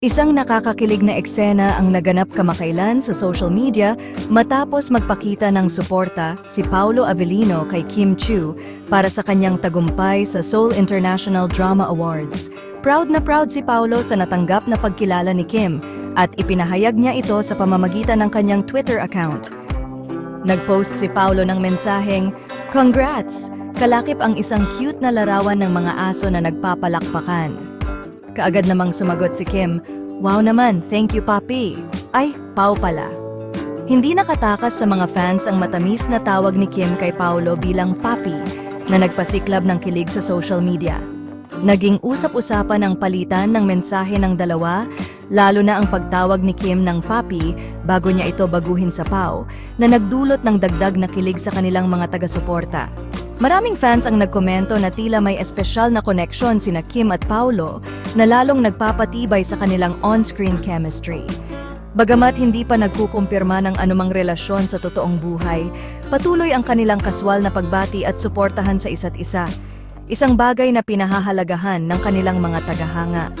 Isang nakakakilig na eksena ang naganap kamakailan sa social media matapos magpakita ng suporta si Paulo Avellino kay Kim Chiu para sa kanyang tagumpay sa Seoul International Drama Awards. Proud na proud si Paulo sa natanggap na pagkilala ni Kim at ipinahayag niya ito sa pamamagitan ng kanyang Twitter account. Nagpost si Paulo ng mensaheng, Congrats! Kalakip ang isang cute na larawan ng mga aso na nagpapalakpakan. Kaagad namang sumagot si Kim, Wow naman, thank you papi. Ay, Pau pala. Hindi nakatakas sa mga fans ang matamis na tawag ni Kim kay Paulo bilang papi na nagpasiklab ng kilig sa social media. Naging usap-usapan ang palitan ng mensahe ng dalawa, lalo na ang pagtawag ni Kim ng papi bago niya ito baguhin sa Pau, na nagdulot ng dagdag na kilig sa kanilang mga taga-suporta. Maraming fans ang nagkomento na tila may espesyal na koneksyon sina Kim at Paulo na lalong nagpapatibay sa kanilang on-screen chemistry. Bagamat hindi pa nagkukumpirma ng anumang relasyon sa totoong buhay, patuloy ang kanilang kaswal na pagbati at suportahan sa isa't isa. Isang bagay na pinahahalagahan ng kanilang mga tagahanga.